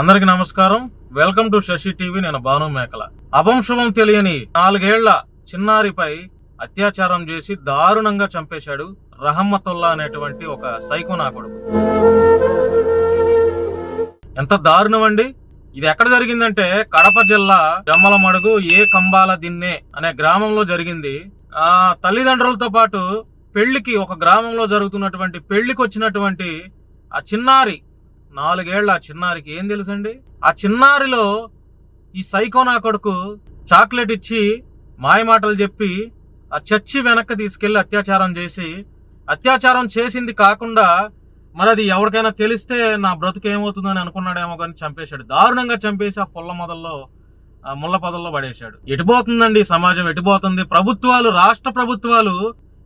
అందరికి నమస్కారం. Welcome to Shashi TV నేను భాను మేకల. అభంశుభం తెలియని నాలుగేళ్ళ చిన్నారిపై అత్యాచారం చేసి దారుణంగా చంపేశాడు రహమ్మతుల్లా అనేటువంటి ఒక సైకో నా కొడుకు. ఎంత దారుణం అండి ఇది ఎక్కడ జరిగిందంటే కడప జిల్లా జమ్మలమడుగు ఏ కంబాల దిన్నే అనే గ్రామంలో జరిగింది. ఆ తల్లిదండ్రులతో పాటు పెళ్ళికి ఒక గ్రామంలో జరుగుతున్నటువంటి పెళ్ళికి వచ్చినటువంటి ఆ చిన్నారి నాలుగేళ్ళ ఆ చిన్నారికి ఏం తెలుసండి? ఆ చిన్నారిలో ఈ సైకో నా కొడుకు చాక్లెట్ ఇచ్చి మాయమాటలు చెప్పి ఆ చచ్చి వెనక్కి తీసుకెళ్ళి అత్యాచారం చేసి అత్యాచారం చేసింది కాకుండా మరి అది ఎవరికైనా తెలిస్తే నా బ్రతుకు ఏమవుతుందని అనుకున్నాడేమో కానీ చంపేశాడు. దారుణంగా చంపేసి ఆ పుల్ల మొదల్లో ఆ ముళ్ళ పొదల్లో పడేశాడు. ఎటుపోతుందండి సమాజం? ఎటుపోతుంది ప్రభుత్వాలు రాష్ట్ర ప్రభుత్వాలు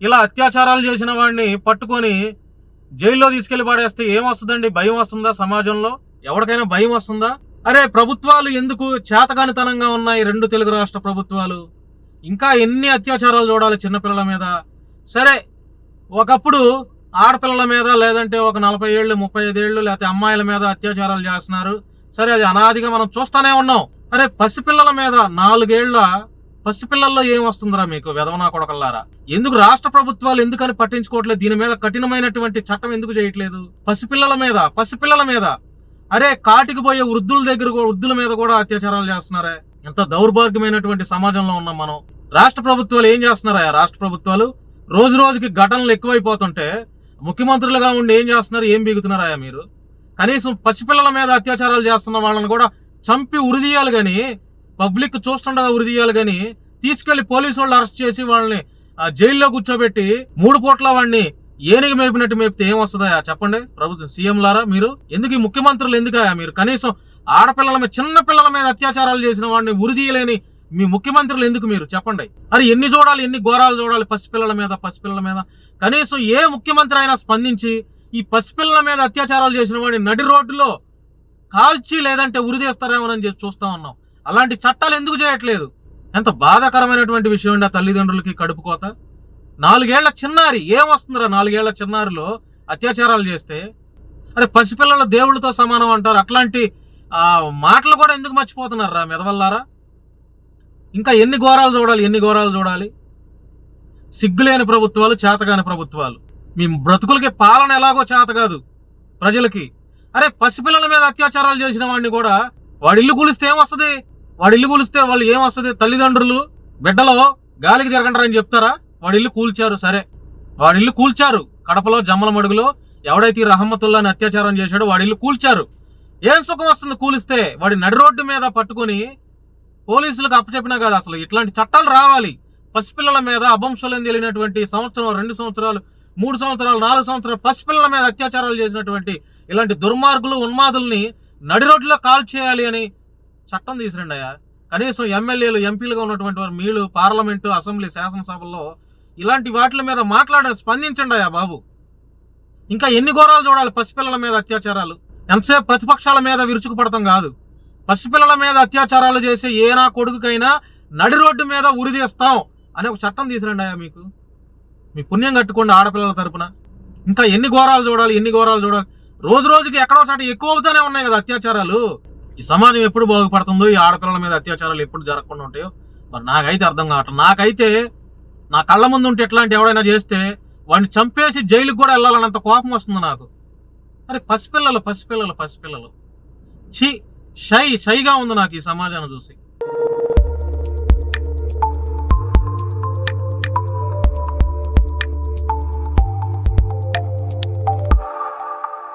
ఇలా అత్యాచారాలు చేసిన వాడిని పట్టుకొని జైల్లో తీసుకెళ్ళి పడేస్తే ఏమొస్తుందండి? భయం వస్తుందా సమాజంలో? ఎవరికైనా భయం వస్తుందా? అరే ప్రభుత్వాలు ఎందుకు చేతకానితనంగా ఉన్నాయి రెండు తెలుగు రాష్ట్ర ప్రభుత్వాలు? ఇంకా ఎన్ని అత్యాచారాలు చూడాలి చిన్నపిల్లల మీద? సరే ఒకప్పుడు ఆడపిల్లల మీద లేదంటే ఒక నలభై ఏళ్ళు ముప్పై ఐదేళ్ళు లేకపోతే అమ్మాయిల మీద అత్యాచారాలు చేస్తున్నారు. సరే అది అనాదిగా మనం చూస్తూనే ఉన్నాం. అరే పసిపిల్లల మీద నాలుగేళ్ళ పసిపిల్లల్లో ఏం వస్తుందిరా మీకు వెదవనా కొడకల్లారా? ఎందుకు రాష్ట్ర ప్రభుత్వాలు ఎందుకని పట్టించుకోవట్లేదు? దీని మీద కఠినమైనటువంటి చట్టం ఎందుకు చేయట్లేదు? పసిపిల్లల మీద పసిపిల్లల మీద. అరే కాటికి పోయే వృద్ధుల దగ్గర కూడా- వృద్ధుల మీద కూడా అత్యాచారాలు చేస్తున్నారే. ఎంత దౌర్భాగ్యమైనటువంటి సమాజంలో ఉన్నాం మనం. రాష్ట్ర ప్రభుత్వాలు ఏం చేస్తున్నారా రాష్ట్ర ప్రభుత్వాలు? రోజు రోజుకి ఘటనలు ఎక్కువైపోతుంటే ముఖ్యమంత్రులుగా ఉండి ఏం చేస్తున్నారు? ఏం బీగుతున్నారా మీరు? కనీసం పసిపిల్లల మీద అత్యాచారాలు చేస్తున్న వాళ్ళని కూడా చంపి ఉరిదీయాలి కానీ పబ్లిక్ చూస్తుండగా ఉరిదీయాలి కానీ తీసుకెళ్ళి పోలీసు వాళ్ళు అరెస్ట్ చేసి వాళ్ళని జైల్లో కూర్చోబెట్టి మూడు పూట్ల వాడిని ఏనుగు మేపినట్టు మేపితే ఏం వస్తుందా చెప్పండి. ప్రభుత్వం సీఎం లారా మీరు? ఎందుకు ఈ ముఖ్యమంత్రులు ఎందుకయా మీరు? కనీసం ఆడపిల్లల మీద చిన్న పిల్లల మీద అత్యాచారాలు చేసిన వాడిని ఉరిదీయలేని మీ ముఖ్యమంత్రులు ఎందుకు మీరు? చెప్పండి. మరి ఎన్ని చూడాలి ఎన్ని ఘోరాలు చూడాలి పసిపిల్లల మీద పసిపిల్లల మీద? కనీసం ఏ ముఖ్యమంత్రి అయినా స్పందించి ఈ పసిపిల్లల మీద అత్యాచారాలు చేసిన వాడిని నడి రోడ్డులో కాల్చి లేదంటే ఉరిదీస్తారేమోనని చెప్పి చూస్తా ఉన్నాం. అలాంటి చట్టాలు ఎందుకు చేయట్లేదు? ఎంత బాధాకరమైనటువంటి విషయం అండి ఆ తల్లిదండ్రులకి కడుపు కోత. నాలుగేళ్ళ చిన్నారి ఏం వస్తుందిరా నాలుగేళ్ళ చిన్నారిలో అత్యాచారాలు చేస్తే? అరే పసిపిల్లల దేవుళ్ళతో సమానం అంటారు. అట్లాంటి ఆ మాటలు కూడా ఎందుకు మర్చిపోతున్నారా మెదవల్లారా? ఇంకా ఎన్ని ఘోరాలు చూడాలి ఎన్ని ఘోరాలు చూడాలి? సిగ్గులేని ప్రభుత్వాలు చేతగాని ప్రభుత్వాలు. మీ బ్రతుకులకి పాలన ఎలాగో చేత కాదు ప్రజలకి. అరే పసిపిల్లల మీద అత్యాచారాలు చేసిన వాడిని కూడా వాడి ఇల్లు కూలిస్తే ఏమొస్తుంది వాడి ఇల్లు కూలిస్తే వాళ్ళు ఏమొస్తుంది? తల్లిదండ్రులు బిడ్డలో గాలికి తిరగంటారని చెప్తారా? వాడి ఇల్లు కూల్చారు సరే. వాడి ఇల్లు కూల్చారు. కడపలో జమ్మల మడుగులో ఎవడైతే ఈ రహమతుల్లాని అత్యాచారం చేశాడో వాడి ఇల్లు కూల్చారు. ఏం సుఖం వస్తుంది కూలిస్తే? వాడి నడి రోడ్డు మీద పట్టుకొని పోలీసులకు అప్పచెప్పినా కదా అసలు. ఇట్లాంటి చట్టాలు రావాలి. పసిపిల్లల మీద అభంశులం తెలియనటువంటి సంవత్సరం రెండు సంవత్సరాలు మూడు సంవత్సరాలు నాలుగు సంవత్సరాలు పసిపిల్లల మీద అత్యాచారాలు చేసినటువంటి ఇలాంటి దుర్మార్గులు ఉన్మాదుల్ని నడి రోడ్డులో కాల్ చేయాలి అని చట్టం తీసిరండి అయ్యా. కనీసం ఎమ్మెల్యేలు ఎంపీలుగా ఉన్నటువంటి వారు మీరు పార్లమెంటు అసెంబ్లీ శాసనసభల్లో ఇలాంటి వాటి మీద మాట్లాడ స్పందించండి అయ్యా బాబు. ఇంకా ఎన్ని ఘోరాలు చూడాలి పసిపిల్లల మీద అత్యాచారాలు? ఎంతసేపు ప్రతిపక్షాల మీద విరుచుకుపడతాం కాదు. పసిపిల్లల మీద అత్యాచారాలు చేసే ఏనా కొడుకుకైనా నడి రోడ్డు మీద ఉరిదీస్తాం అనే ఒక చట్టం తీసిరండి అయ్యా మీకు. మీ పుణ్యం కట్టుకోండి ఆడపిల్లల తరపున. ఇంకా ఎన్ని ఘోరాలు చూడాలి ఎన్ని ఘోరాలు చూడాలి? రోజు రోజుకి ఎక్కడో చాట ఎక్కువ అవుతానే ఉన్నాయి కదా అత్యాచారాలు. ఈ సమాజం ఎప్పుడు బాగుపడుతుందో ఈ ఆడపిల్లల మీద అత్యాచారాలు ఎప్పుడు జరగకుండా ఉంటాయో మరి నాకైతే అర్థం కావట్లేదు. నాకైతే నా కళ్ళ ముందు ఉంటే ఎట్లాంటి ఎవడైనా చేస్తే వాడిని చంపేసి జైలుకి కూడా వెళ్ళాలన్నంత కోపం వస్తుంది నాకు. అరే పసిపిల్లలు పసిపిల్లలు పసిపిల్లలు. ఛీ షై షైగా ఉంది నాకు ఈ సమాజాన్ని చూసి.